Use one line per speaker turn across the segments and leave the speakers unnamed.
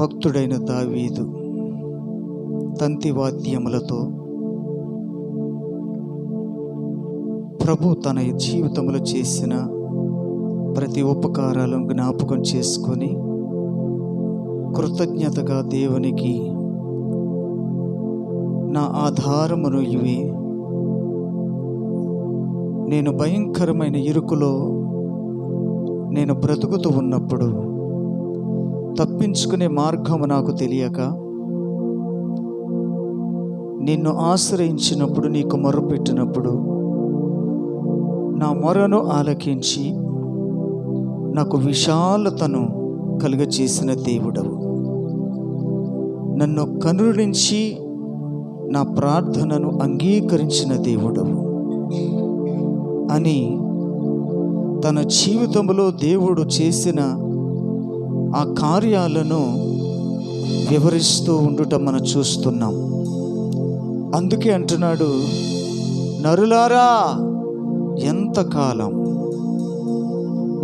భక్తుడైన దావీదు తంతి వాద్యములతో ప్రభు తన జీవితంలో చేసిన ప్రతి ఉపకారాలను జ్ఞాపకం చేసుకొని కృతజ్ఞతగా దేవునికి నా ఆధారమును ఇవి. నేను భయంకరమైన ఇరుకులో నేను బ్రతుకుతూ ఉన్నప్పుడు తప్పించుకునే మార్గము నాకు తెలియక నిన్ను ఆశ్రయించినప్పుడు నీకు మొరపెట్టినప్పుడు నా మొరను ఆలకించి నాకు విశాలతను కలుగచేసిన దేవుడవు. నన్ను కనురించి నా ప్రార్థనను అంగీకరించిన దేవుడవు అని తన జీవితంలో దేవుడు చేసిన ఆ కార్యాలను వివరిస్తూ ఉండటం మనం చూస్తున్నాం. అందుకే అంటున్నాడు నరులారా ఎంతకాలం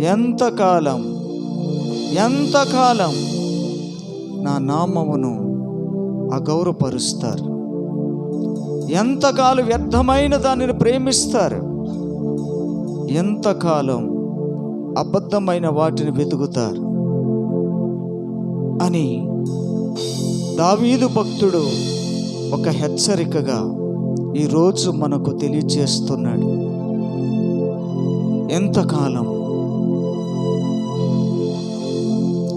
ఎంతకాలం ఎంతకాలం నా నామమును అగౌరవపరుస్తారు. ఎంతకాలం వ్యర్థమైన దానిని ప్రేమిస్తారు? ఎంతకాలం అబద్ధమైన వాటిని వెతుకుతారు? అని దావీదు భక్తుడు ఒక హెచ్చరికగా ఈరోజు మనకు తెలియజేస్తున్నాడు. ఎంతకాలం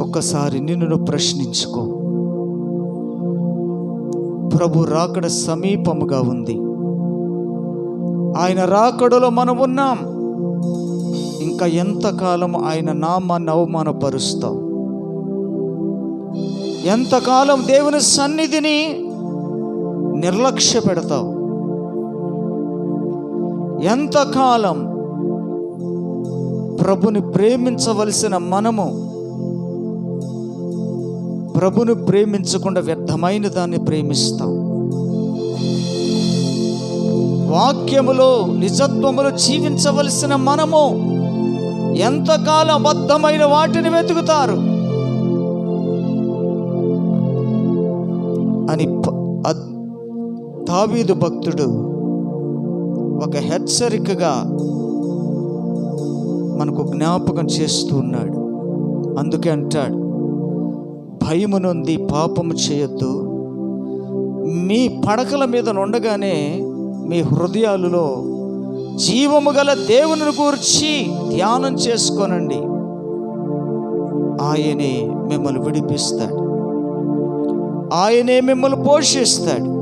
ఒక్కసారి నిన్ను ప్రశ్నించుకో. ప్రభు రాకడ సమీపముగా ఉంది. ఆయన రాకడలో మనం ఉన్నాం. ఇంకా ఎంతకాలం ఆయన నామాన్ని అవమానపరుస్తాం? ఎంతకాలం దేవుని సన్నిధిని నిర్లక్ష్య పెడతావు ఎంతకాలం ప్రభుని ప్రేమించవలసిన మనము ప్రభుని ప్రేమించకుండా వ్యర్థమైన దాన్ని ప్రేమిస్తాం? వాక్యములో నిజత్వములో జీవించవలసిన మనము ఎంతకాలం అబద్ధమైన వాటిని వెతుకుతారు? అని ప- దావీదు భక్తుడు ఒక హెచ్చరికగా మనకు జ్ఞాపకం చేస్తూ ఉన్నాడు. అందుకే అంటాడు భయము నుండి పాపము చేయొద్దు. మీ పడకల మీద ఉండగానే మీ హృదయాలలో జీవము గల దేవుని గూర్చి ధ్యానం చేసుకోనండి. ఆయనే మిమ్మల్ని విడిపిస్తాడు. ఆయనే మిమ్మల్ని పోషిస్తాడు.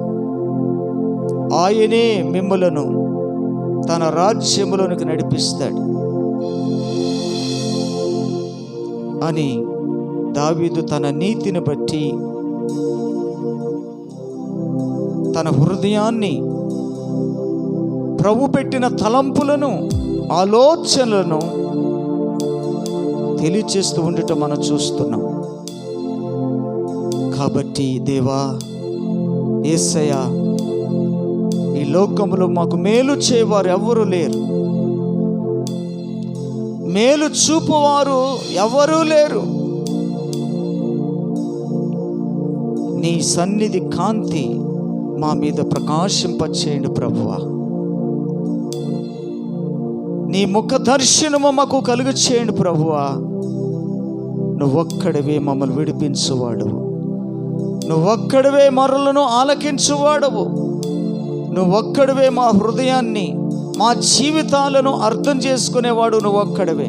ఆయనే మిమ్మలను తన రాజ్యములోనికి నడిపిస్తాడు. అని దావీదు తన నీతిని బట్టి తన హృదయాన్ని ప్రభు పెట్టిన తలంపులను ఆలోచనలను తెలియచేస్తూ ఉండటం మనం చూస్తున్నాం. కాబట్టి దేవా ఏసయ్య ఈ లోకంలో మాకు మేలు చేయవారు ఎవరు లేరు. మేలు చూపువారు ఎవరూ లేరు. నీ సన్నిధి కాంతి మా మీద ప్రకాశింపచేయండి ప్రభువా. నీ ముఖ దర్శనము మాకు కలుగు చేయండి ప్రభువా. నువ్వొక్కడివే మమ్మల్ని విడిపించువాడు. నువ్వొక్కడివే మరులను ఆలకించువాడవు. నువ్వొక్కడివే మా హృదయాన్ని మా జీవితాలను అర్థం చేసుకునేవాడు నువ్వొక్కడివే.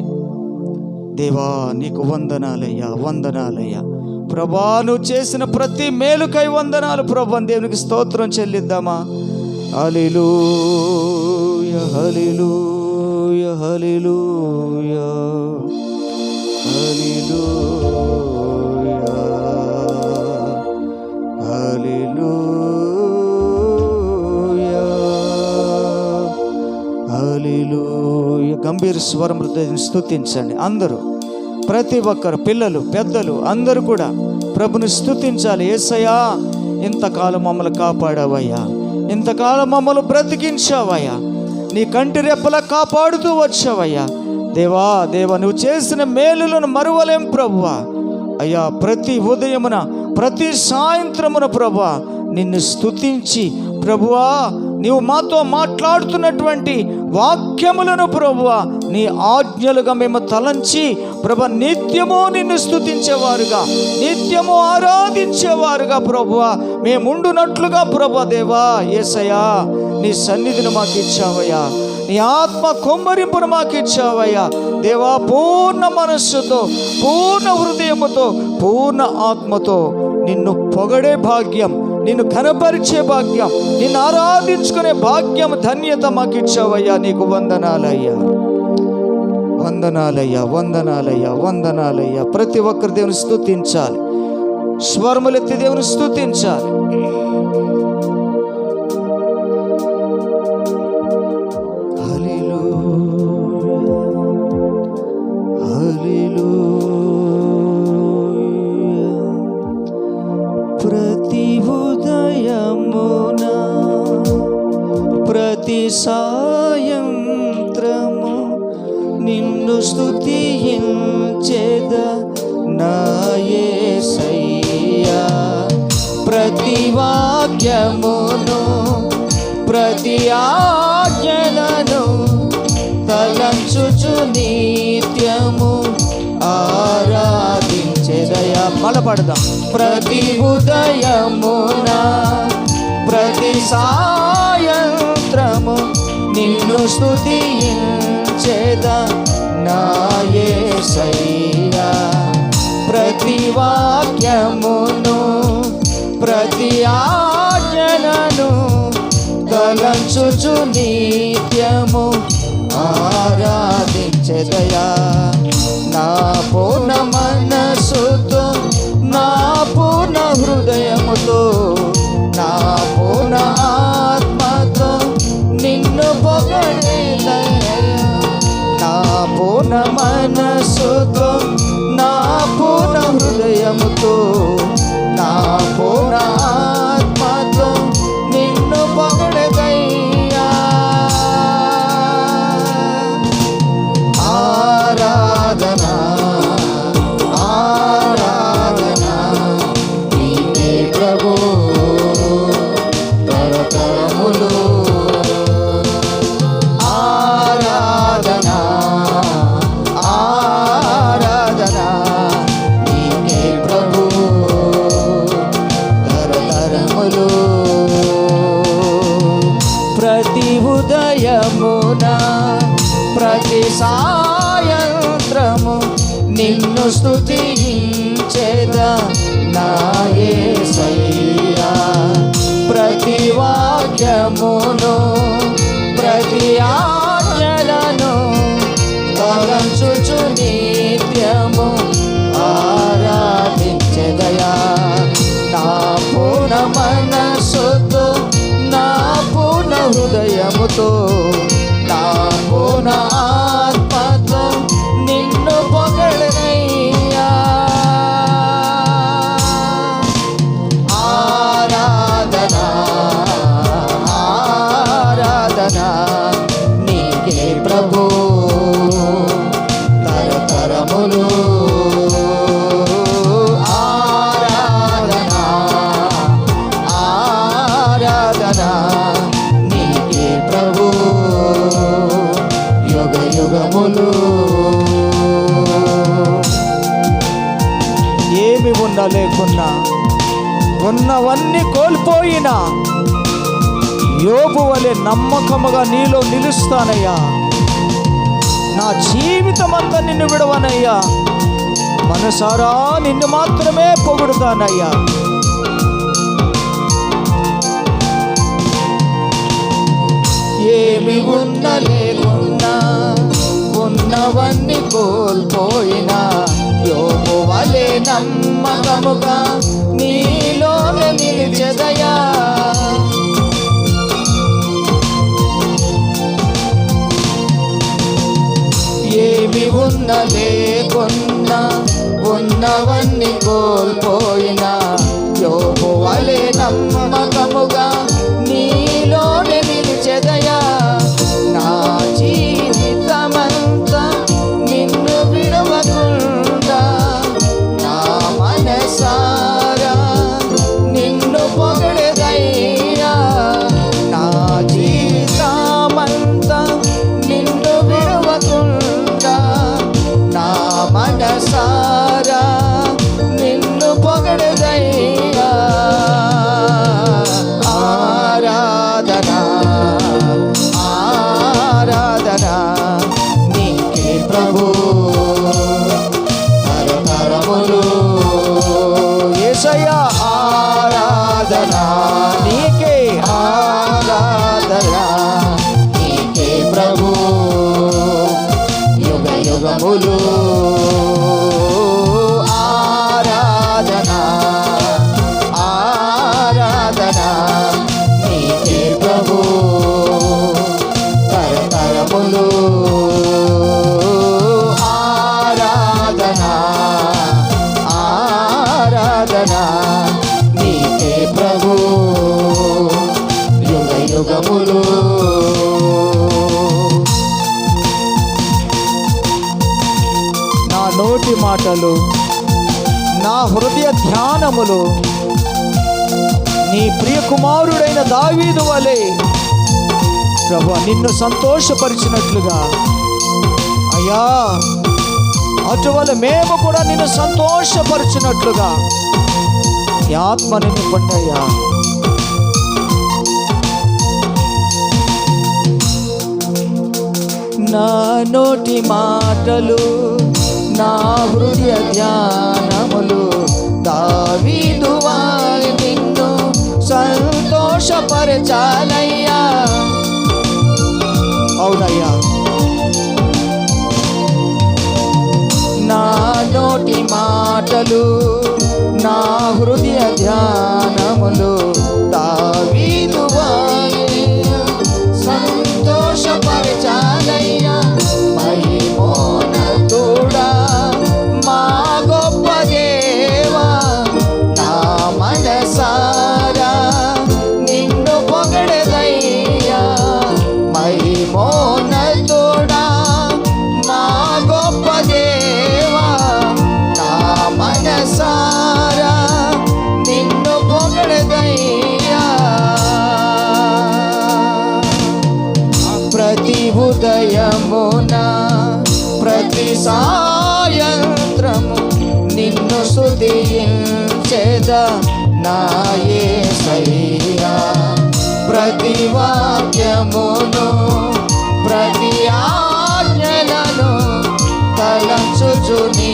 దేవా నీకు వందనాలయ్యా వందనాలయ్యా. ప్రభా నువ్వు చేసిన ప్రతి మేలుకై వందనాలు ప్రభా దేవునికి స్తోత్రం చెల్లిద్దామా? హలిలూయ హలిలు హలిలు హలిలూయ గంభీర స్వరములతో స్తుతించండి. అందరూ ప్రతి ఒక్కరు పిల్లలు పెద్దలు అందరూ కూడా ప్రభుని స్థుతించాలి ఏసయ్యా ఇంతకాలం మమ్మల్ని కాపాడావయ్యా. ఇంతకాలం మమ్మల్ని బ్రతికించావయ్యా. నీ కంటి రెప్పలా కాపాడుతూ వచ్చావయ్యా. దేవా దేవా నువ్వు చేసిన మేలులను మరువలేం ప్రభువా. అయ్యా ప్రతి ఉదయమున ప్రతి సాయంత్రమున ప్రభువా నిన్ను స్తుతించి ప్రభువా నీవు మాతో మాట్లాడుతున్నటువంటి వాక్యములను ప్రభువ నీ ఆజ్ఞలుగా మేము తలంచి ప్రభ నిత్యము నిన్ను స్తుతించేవారుగా నిత్యము ఆరాధించేవారుగా ప్రభువ. మేముండునట్లుగా ప్రభ దేవా ఏసయ్యా నీ సన్నిధిని మాకు ఇచ్చావయ్యా నీ ఆత్మ కొమ్మరింపును మాకు ఇచ్చావయ్యా దేవా పూర్ణ మనస్సుతో పూర్ణ హృదయముతో పూర్ణ ఆత్మతో నిన్ను పొగడే భాగ్యం నిన్ను కనపరిచే భాగ్యం నిన్ను ఆరాధించుకునే భాగ్యం ధన్యత మాకు ఇచ్చావయ్యా. నీకు వందనాలయ్యా. వందనాలయ్యా వందనాలయ్యా వందనాలయ్యా. ప్రతి ఒక్కరు దేవుని స్థుతించాలి స్వర్ములెత్తి దేవుని స్థుతించాలి ఆరాధించెదయా ప్రతి ఉదయమున ప్రతి సాయంత్రము నిన్ను స్తుతించేద నా యేసయ్యా ప్రతి వాక్యమును ప్రతి ఆజ్ఞలను తలంచుచు నిత్యము ఆరాధించెదయా నా పూర్ణ హృదయముతో నా పూర్ణ ఆత్మతో నిన్ను పొగడేదయా నా పూర్ణ మనసుతో నా పూర్ణ హృదయముతో నా పూర్ణ నమ్మకముగా నీలో నిలుస్తానయ్యా. నా జీవితం అంతా నిన్ను విడవనయ్యా. మనసారా నిన్ను మాత్రమే పొగుడుతానయ్యా. ఏమి ఉన్న లేకున్నా ఉన్నవన్నీ కోల్పోయినా యోగువలే నమ్మకముగా నీలోనే నిలిచెదయా ఏమి ఉన్న లేకున్నా ఉన్నవన్నీ కోల్పోయినా. యోగు వలె నమ్మకముగా ధ్యానములు నీ ప్రియ కుమారుడైన దావీదు వలె ప్రభు నిన్ను సంతోషపరిచినట్లుగా. అయ్యా అటువల మేము కూడా నిన్ను సంతోషపరిచినట్లుగా. ఆత్మ నిన్ను నింపండియ్యా నా నోటి మాటలు నా హృదయ ధ్యానములు దావీదు వారి నిన్ను సంతోషపరచాలయ్యా. అవునయ్యా. నా నోటి మాటలు నా హృదయ ధ్యానములు ప్రతి ఉదయమున ప్రతి సాయంత్రము నిన్ను సుధించేద నాయే సయ్యా ప్రతి వాక్యమును ప్రతి ఆజ్ఞలను తలంచుచుని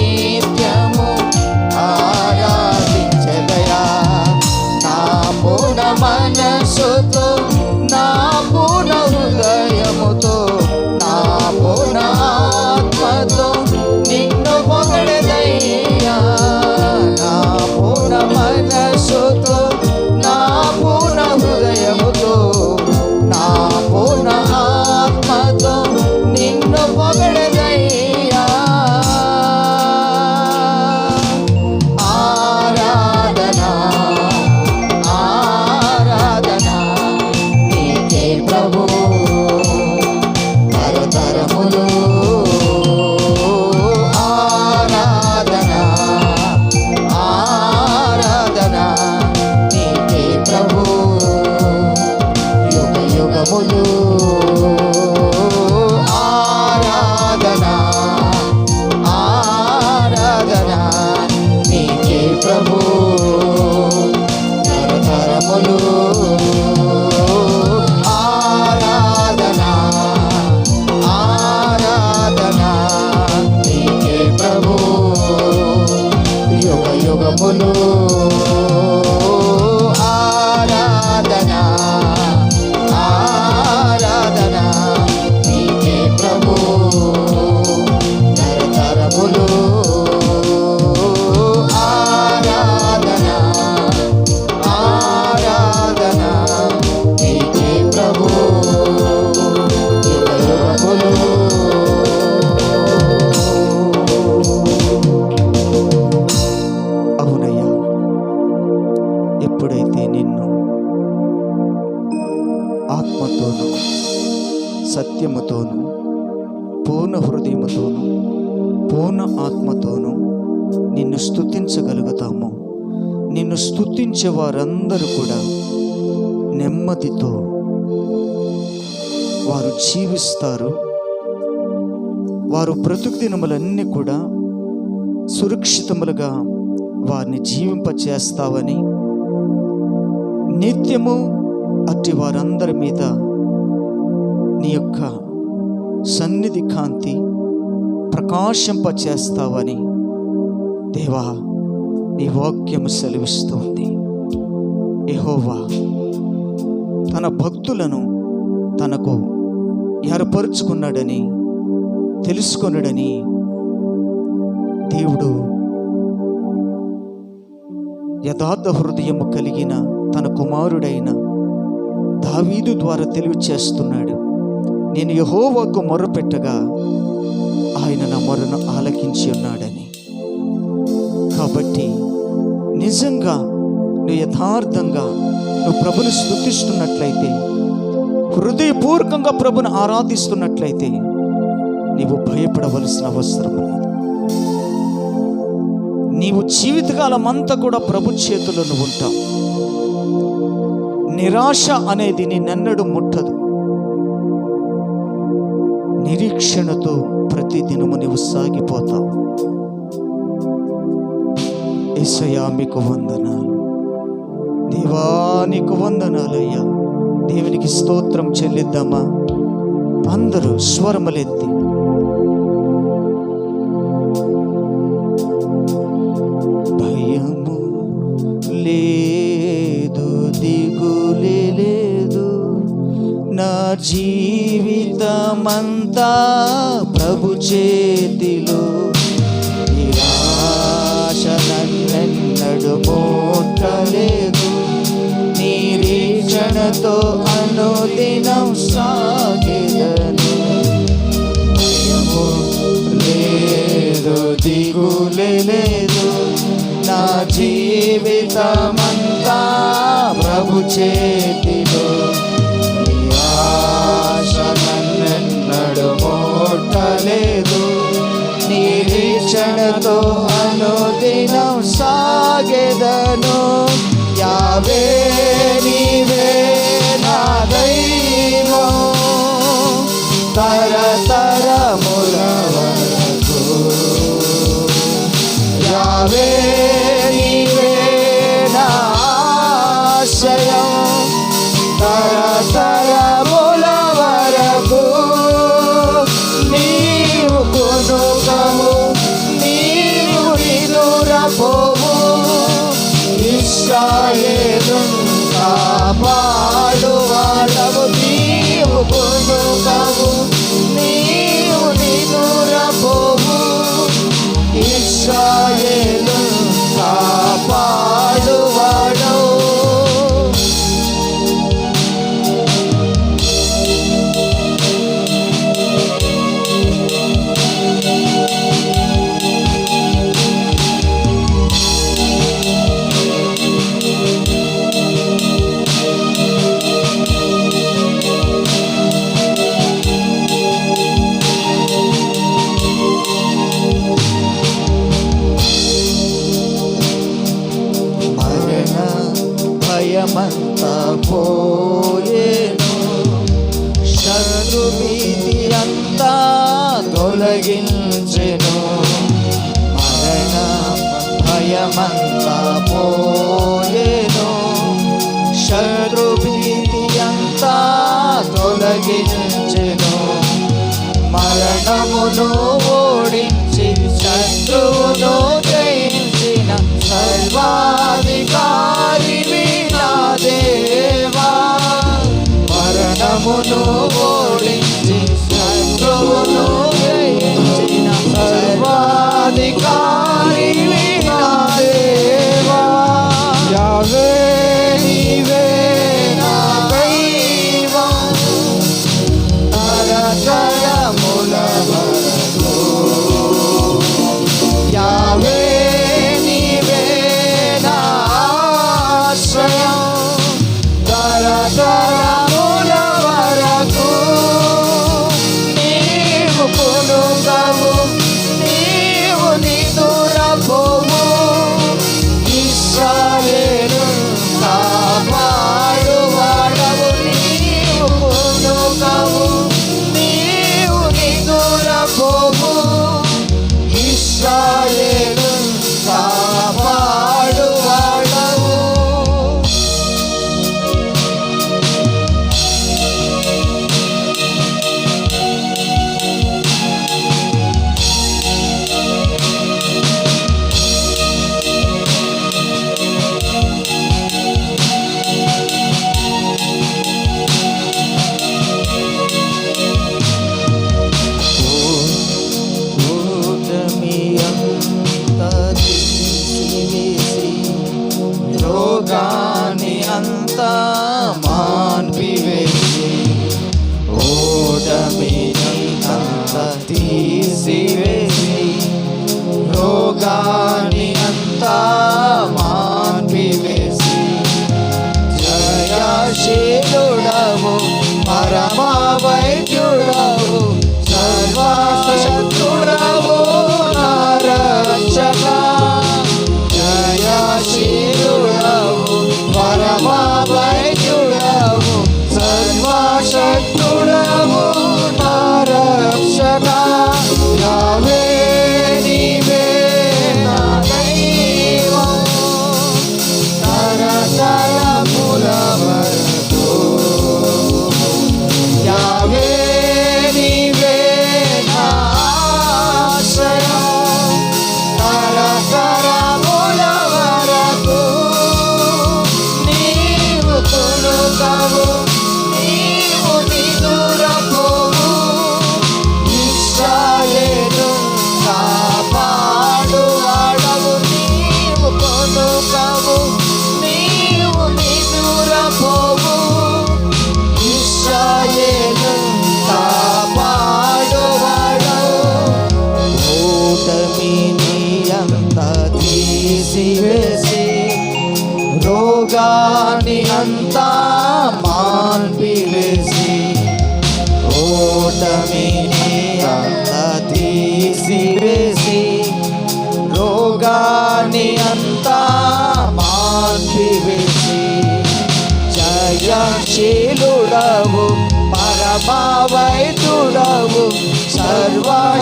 వారందరూ కూడా నెమ్మదితో వారు జీవిస్తారు. వారు బ్రతుకు దినములన్నీ కూడా సురక్షితములుగా వారిని జీవింపచేస్తావని నిత్యము అట్టి వారందరి మీద నీ యొక్క సన్నిధి కాంతి ప్రకాశింపచేస్తావని దేవా నీ వాక్యము సెలవిస్తుంది. ఎహోవా తన భక్తులను తనకు ఏర్పరుచుకున్నాడని తెలుసుకున్నాడని దేవుడు యథార్థ హృదయము కలిగిన తన కుమారుడైన దావీదు ద్వారా తెలియచేస్తున్నాడు. నేను యహోవాకు మొర్రపెట్టగా ఆయన నా మొరను ఆలకించి ఉన్నాడని. కాబట్టి నిజంగా నువ్వు యథార్థంగా నువ్వు ప్రభుని స్థుతిస్తున్నట్లయితే హృదయపూర్వకంగా ప్రభుని ఆరాధిస్తున్నట్లయితే నీవు భయపడవలసిన అవసరం లేదు. నీవు జీవితకాలం అంతా కూడా ప్రభు చేతుల్లో నువ్వు ఉంటావు. నిరాశ అనేది నిన్నెన్నడూ ముట్టదు. నిరీక్షణతో ప్రతి దినము నీవు సాగిపోతావు. ఏసయ్యా మీకు వందనాలు. దేవా నీకు వందనాలయ్యా. దేవునికి స్తోత్రం చెల్లిద్దామా? అందరూ స్వరములెత్తి. భయము లేదు దిగులే లేదు. నా జీవితమంతా ప్రభు చేతిలో. నిరాశ నన్నెన్నడు మూటలేదు మనతో అనుదినం సాగిదను. భయము లేదు దిగులే లేదు. నా జీవితమంతా ప్రభు చేతిలో. నిరాశ నన్నెన్నడు మూటలేదు నిరీక్షణతో అనుదినం సాగెదను. యావే vamos lá.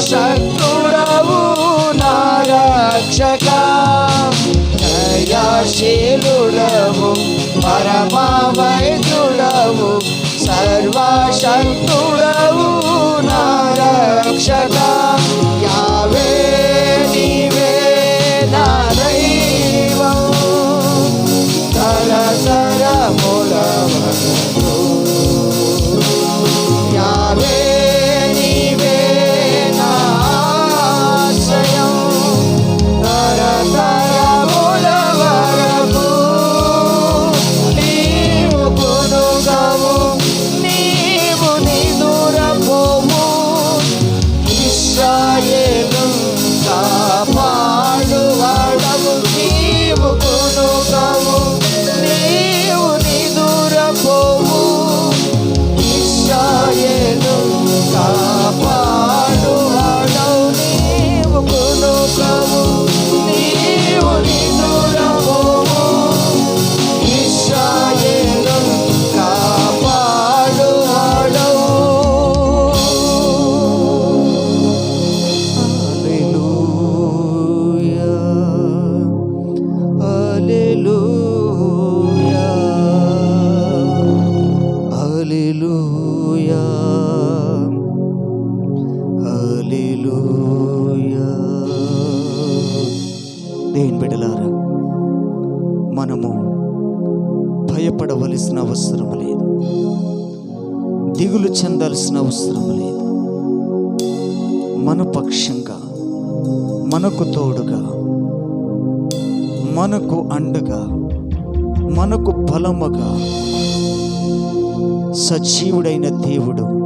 శక్తుడవు నా రక్షక దయాశీలుడవు పరమవైదుడవు సర్వశక్తుడవు. మనకు తోడుగా మనకు అండగా మనకు బలముగా సజీవుడైన దేవుడు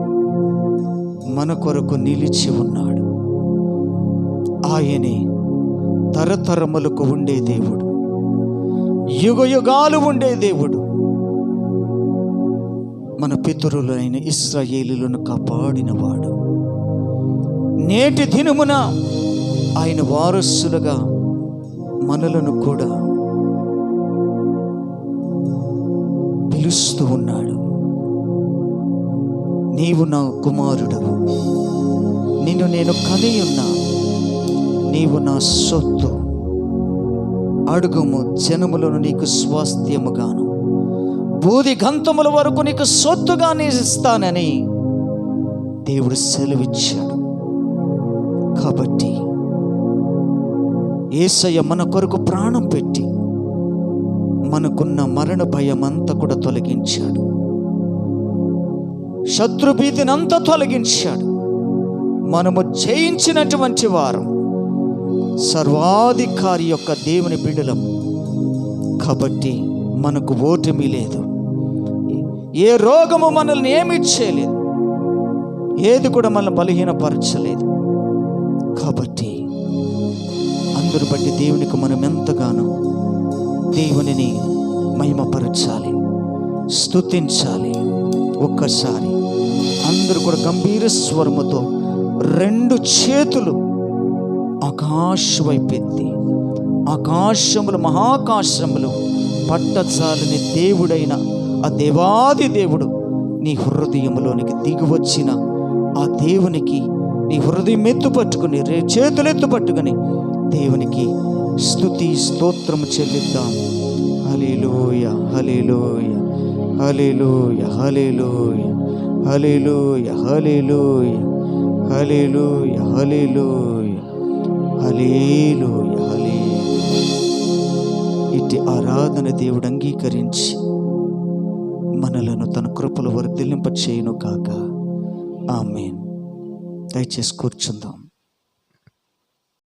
మన కొరకు నిలిచి ఉన్నాడు. ఆయనే తరతరములకు ఉండే దేవుడు. యుగ యుగాలు ఉండే దేవుడు. మన పితరులైన ఇస్రాయేలులను కాపాడినవాడు. నేటి దినమున ఆయన వారసులుగా మనలను కూడా పిలుస్తూ ఉన్నాడు. నీవు నా కుమారుడవు. నిన్ను నేను కలియున్నా నీవు నా సొత్తు. అడుగుము జనములను నీకు స్వాస్థ్యముగాను. బూది గంతముల వరకు నీకు సొత్తుగా ఇస్తానని దేవుడు సెలవిచ్చాడు. కాబట్టి ఏసయ్య మన కొరకు ప్రాణం పెట్టి మనకున్న మరణ భయం అంతా కూడా తొలగించాడు. శత్రుభీతిని అంతా తొలగించాడు. మనము జయించినటువంటి వారం సర్వాధికారి యొక్క దేవుని బిడలం కాబట్టి మనకు ఓటమి లేదు. ఏ రోగము మనల్ని ఏమి చేయలేదు. ఏది కూడా మనల్ని బలహీనపరచలేదు. బట్టి దేవునికి మనం ఎంతగానో దేవునిని మహిమపరచాలి స్తుతించాలి. ఒక్కసారి అందరూ కూడా గంభీర స్వరముతో రెండు చేతులు ఆకాశం వైపెత్తి ఆకాశములు మహాకాశములు పట్టజాలని దేవుడైన ఆ దేవాది దేవుడు నీ హృదయంలోనికి దిగివచ్చిన ఆ దేవునికి నీ హృదయం ఎత్తు పట్టుకుని రే చేతులు ఎత్తు పట్టుకుని దేవునికి స్తుతి స్తోత్రము చెల్లిద్దాం. Hallelujah hallelujah hallelujah hallelujah hallelujah hallelujah hallelujah hallelujah hallelujah హలే ఇట్టి ఆరాధన దేవుడు అంగీకరించి మనలను తన కృపలు వర్ధిల్లింప చేయను కాక ఆమెన్. దయచేసి కూర్చుందాం.